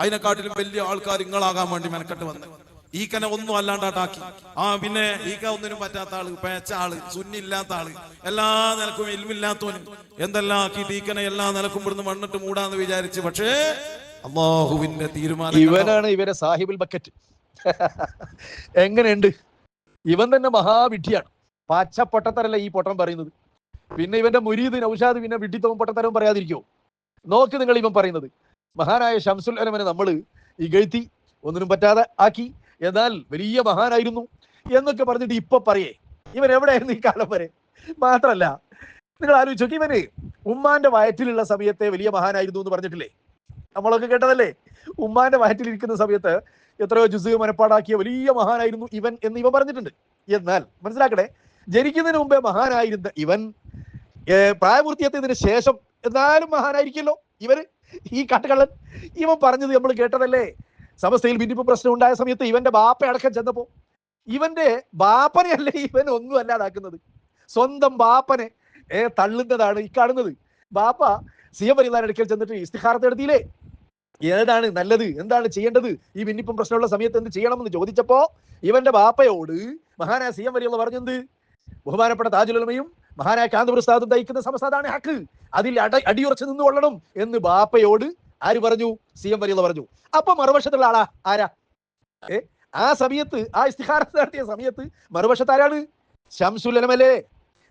അതിനെക്കാട്ടിലും വലിയ ആൾക്കാർ ഇങ്ങളാകാൻ വേണ്ടി മെനക്കെട്ട് വന്ന്. ഈക്കനെ ഒന്നും അല്ലാണ്ടാട്ടാക്കി. ആ പിന്നെ ഈക്ക ഒന്നിനും പറ്റാത്ത ആൾ പേച്ച ആൾ സുന്നില്ലാത്ത ആൾ എല്ലാ നിലക്കും ഇൽമില്ലാത്തവനും എന്തെല്ലാം ആക്കിയിട്ട് ഈക്കനെ എല്ലാ നിലക്കും ഇവിടുന്ന് മണ്ണിട്ട് മൂടാന്ന് വിചാരിച്ച്. പക്ഷേ അള്ളാഹുവിന്റെ തീരുമാനം ഇവനാണ് ഇവരെ സാഹിബുൽ ബക്കറ്റ്. എങ്ങനെയുണ്ട്? ഇവൻ തന്നെ മഹാവിഡ്ഢിയാണ്. പച്ച പൊട്ടത്തരല്ല ഈ പൊട്ടം പറയുന്നത്. പിന്നെ ഇവന്റെ മുരീദ് നൗഷാദ് പിന്നെ വിഡ്ഢിത്തവും പൊട്ടത്തരവും പറയാതിരിക്കോ നോക്ക് നിങ്ങൾ ഇവൻ പറയുന്നത്. മഹാനായ ഷംസുൽ അലമനെ നമ്മൾ ഇകഴ്ത്തി ഒന്നിനും പറ്റാതെ ആക്കി. എന്നാൽ വലിയ മഹാനായിരുന്നു എന്നൊക്കെ പറഞ്ഞിട്ട് ഇപ്പൊ പറയേ. ഇവൻ എവിടെയായിരുന്നു ഈ കാലം വരെ? മാത്രല്ല നിങ്ങൾ ആലോചിച്ച് നോക്കി ഇവന് ഉമ്മാന്റെ വയറ്റിലുള്ള സമയത്തെ വലിയ മഹാനായിരുന്നു എന്ന് പറഞ്ഞിട്ടില്ലേ? നമ്മളൊക്കെ കേട്ടതല്ലേ? ഉമ്മാന്റെ വയറ്റിലിരിക്കുന്ന സമയത്ത് എത്രയോ ജുസ് മനപ്പാടാക്കിയ വലിയ മഹാനായിരുന്നു ഇവൻ എന്ന് ഇവൻ പറഞ്ഞിട്ടുണ്ട്. എന്നാൽ മനസ്സിലാക്കണേ ജനിക്കുന്നതിന് മുമ്പേ മഹാനായിരുന്ന ഇവൻ പ്രായപൂർത്തിയെത്തിയതിന് ശേഷം എന്നാലും മഹാനായിരിക്കല്ലോ ഇവർ ഈ കാട്ടുകള്ളൻ ഇവൻ പറഞ്ഞത് നമ്മൾ കേട്ടതല്ലേ? സമസ്തയിൽ ഭിന്നിപ്പ് പ്രശ്നം ഉണ്ടായ സമയത്ത് ഇവന്റെ ബാപ്പ അടക്കം ചെന്നപ്പോ ഇവന്റെ ബാപ്പനെയല്ലേ ഇവൻ ഒന്നും അല്ലാതാക്കുന്നത്. സ്വന്തം ബാപ്പനെ ഏ തള്ളുന്നതാണ് ഈ കാണുന്നത്. ബാപ്പ സി എം പരിധാന അടുക്കൽ ചെന്നിട്ട് ഇസ്തിഹാരത്തെ എടുത്തില്ലേ? ഏതാണ് നല്ലത്? എന്താണ് ചെയ്യേണ്ടത്? ഈ ഭിന്നിപ്പം പ്രശ്നമുള്ള സമയത്ത് എന്ത് ചെയ്യണമെന്ന് ചോദിച്ചപ്പോ ഇവന്റെ ബാപ്പയോട് മഹാനായ സി എം വരിയുള്ള പറഞ്ഞത് ബഹുമാനപ്പെട്ട താജുലമയും മഹാനായ കാന്തപ്രസാദും തയ്ക്കുന്ന സമസ്താദാണ് ഹക്ക്. അതിൽ അട അടിയുറച്ച് നിന്ന് കൊള്ളണം എന്ന് ബാപ്പയോട് ആര് പറഞ്ഞു? സി എം വരിയുള്ള പറഞ്ഞു. അപ്പൊ മറുവശത്തുള്ള ആളാ? ആരാ? ഏ? ആ സമയത്ത് ആ ഇസ്തിഹാരം നടത്തിയ സമയത്ത് മറുവശത്ത് ആരാണ്? ഷംസുൽ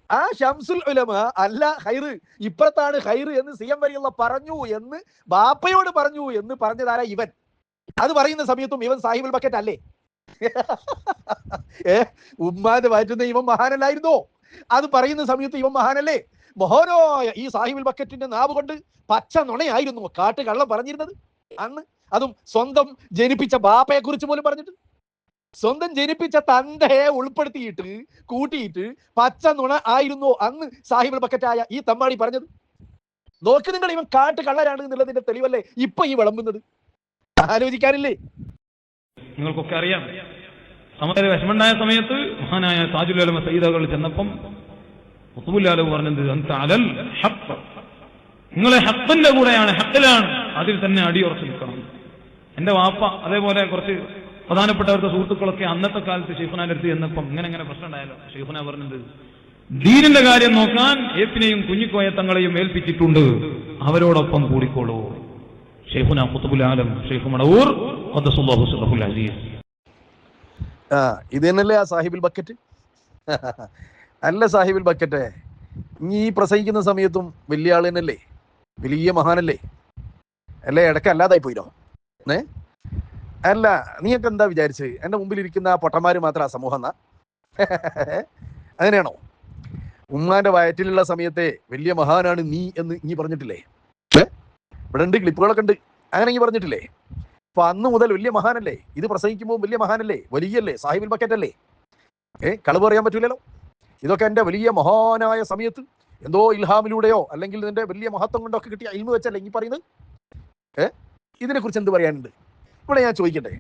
ആ ഷംസുൽ ഉലമ അല്ല ഹൈറ് ഇപ്പുറത്താണ് ഹൈറ് എന്ന് സി എം വരിയുള്ള പറഞ്ഞു എന്ന് ബാപ്പയോട് പറഞ്ഞു എന്ന് പറഞ്ഞതാരാ ഇവൻ? അത് പറയുന്ന സമയത്തും ഇവൻ സാഹിബുൽ ബക്കറ്റ് അല്ലേ? ഏ? ഉമ്മാന്റെ വയറ്റുന്ന ഇവൻ മഹാനല്ലായിരുന്നോ? അത് പറയുന്ന സമയത്ത് ഇവൻ മഹാനല്ലേ? മഹോനോ ഈ സാഹിബിൽ ബക്കറ്റിന്റെ നാവ് കൊണ്ട് പച്ച നുണയായിരുന്നു കാട്ട് കള്ളം പറഞ്ഞിരുന്നത്. അന്ന് അതും സ്വന്തം ജനിപ്പിച്ച ബാപ്പയെ കുറിച്ച് പോലും പറഞ്ഞിട്ട്. സ്വന്തം ജനിപ്പിച്ച തന്തയെ ഉൾപ്പെടുത്തിയിട്ട് കൂട്ടിയിട്ട് പച്ച നുണ ആയിരുന്നു അന്ന് സാഹിബിൾ ബക്കറ്റായ ഈ തമ്മാടി പറഞ്ഞത്. നോക്ക് നിങ്ങൾ ഇവൻ കാട്ട് കള്ളരാണ് എന്നുള്ളതിന്റെ തെളിവല്ലേ ഇപ്പൊ ഈ വിളമ്പുന്നത്? ആലോചിക്കാനില്ലേ? നിങ്ങൾക്കൊക്കെ അറിയാം. സമയ വിഷമുണ്ടായ സമയത്ത് മഹാനായ താജുലമ സയ്യിദകൾ ചെന്നപ്പം മുത്തുബുല്ലാലു പറഞ്ഞത് അലൽ ഹഖ്. നിങ്ങളെ ഹത്തന്റെ കൂടെയാണ് ഹത്തിലാണ് അതിൽ തന്നെ അടിയുറച്ചു നിൽക്കണം. എന്റെ വാപ്പ അതേപോലെ കുറച്ച് പ്രധാനപ്പെട്ടവരുടെ സുഹൃത്തുക്കളൊക്കെ അന്നത്തെ കാലത്ത് ഷെയ്ഖുനാന്റെ അടുത്ത് ചെന്നപ്പം ഇങ്ങനെ ഇങ്ങനെ പ്രശ്നം ഉണ്ടായാലോ ഷെയ്ഫുന പറഞ്ഞത് ദീനിന്റെ കാര്യം നോക്കാൻ ഏപ്പിനെയും കുഞ്ഞിക്കോയ തങ്ങളെയും ഏൽപ്പിച്ചിട്ടുണ്ട്. അവരോടൊപ്പം കൂടിക്കോളൂ. ഷെയ്ഖുന ഖുത്തുബുൽ ആലം ഷെയ്ഖ് മണവൂർ അസീസ് ആ ആ സാഹിബിൽ ബക്കറ്റ്? അല്ല സാഹിബിൽ ബക്കറ്റ് ഈ പ്രസംഗിക്കുന്ന സമയത്തും വലിയ ആൾ തന്നെയല്ലേ? വലിയ മഹാനല്ലേ? അല്ലേ ഇടയ്ക്ക് അല്ലാതായി പോയിരോ ഏ അല്ല നീയൊക്കെ എന്താ വിചാരിച്ചത് എന്റെ മുമ്പിൽ ഇരിക്കുന്ന ആ പൊട്ടന്മാര് മാത്രം ആ സമൂഹം എന്നാ? അങ്ങനെയാണോ? ഉമ്മാന്റെ വയറ്റിലുള്ള സമയത്തെ വലിയ മഹാനാണ് നീ എന്ന് നീ പറഞ്ഞിട്ടില്ലേ? ഇവിടെ ഉണ്ട് ക്ലിപ്പുകളൊക്കെ ഉണ്ട്. അങ്ങനെ ഈ പറഞ്ഞിട്ടില്ലേ? അപ്പൊ അന്ന് മുതൽ വലിയ മഹാനല്ലേ? ഇത് പ്രസംഗിക്കുമ്പോൾ വലിയ മഹാനല്ലേ? വലിയല്ലേ? സാഹിബിൽ ബക്കറ്റ് അല്ലേ? ഏ കളവ് പറയാൻ പറ്റൂലല്ലോ. ഇതൊക്കെ എന്റെ വലിയ മഹാനായ സമയത്ത് എന്തോ ഇൽഹാമിലൂടെയോ അല്ലെങ്കിൽ ഇതിന്റെ വലിയ മഹത്വം കൊണ്ടോ ഒക്കെ കിട്ടിയ അയിമ വെച്ചല്ലേ ഈ പറയുന്നത്? ഏ ഇതിനെക്കുറിച്ച് എന്ത് പറയാനുണ്ട്? ഇവിടെ ഞാൻ ചോദിക്കട്ടെ.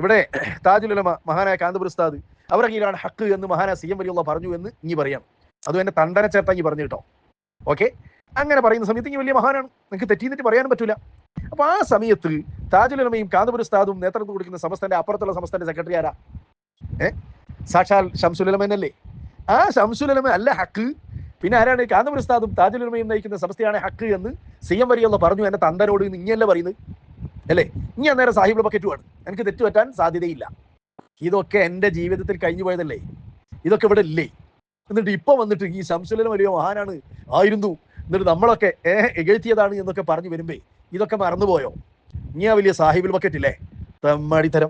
ഇവിടെ താജുൽ അലമ മഹാനായ കാന്തപുരസ്താദ് അവരുടെ കീഴിലാണ് ഹക്ക് എന്ന് മഹാനായ സി എം വലിയുള്ള പറഞ്ഞു എന്ന് ഇനി പറയാം. അതും എന്നെ തണ്ടന ചേർത്താ ഇനി പറഞ്ഞു കേട്ടോ. ഓക്കെ? അങ്ങനെ പറയുന്ന സമയത്ത് ഇനി വലിയ മഹാനാണ്. നിങ്ങൾക്ക് തെറ്റിന്നിട്ട് പറയാനും പറ്റില്ല അപ്പൊ ആ സമയത്ത് താജുലമയും കാന്തപുരസ്താദും നേതൃത്വം കൊടുക്കുന്ന സമസ്തന്റെ അപ്പുറത്തുള്ള സമസ്തന്റെ സെക്രട്ടറി ആരാ? ഏ? സാക്ഷാൽ ഷംസുലമൻ അല്ലേ? ആ ഷംസുലമ അല്ല ഹക്ക്. പിന്നെ ആരാണ്? കാന്തപുരസ്താദും താജുലമയും നയിക്കുന്ന സമസ്തയാണ് ഹക്ക് എന്ന് സി എം വരിയുള്ള പറഞ്ഞു. എന്നെ തന്തരോട് ഇങ്ങനല്ലേ പറയുന്നത്? അല്ലേ? ഇനി അന്നേരം സാഹിബ് ബക്കറ്റുമാണ് എനിക്ക് തെറ്റ് പറ്റാൻ സാധ്യതയില്ല. ഇതൊക്കെ എന്റെ ജീവിതത്തിൽ കഴിഞ്ഞു പോയതല്ലേ? ഇതൊക്കെ ഇവിടെ ഇല്ലേ? എന്നിട്ട് ഇപ്പൊ വന്നിട്ട് ഈ ശംസുലനം വലിയ മഹാനാണ്. ആയിരുന്നു. എന്നിട്ട് നമ്മളൊക്കെ ഏഹ് എഴുത്തിയതാണ് എന്നൊക്കെ പറഞ്ഞു വരുമ്പേ ഇതൊക്കെ മറന്നുപോയോ? ഇനി ആ വലിയ സാഹിബിൽ ബക്കറ്റ് ഇല്ലേ? തെമ്മാടിത്തരം.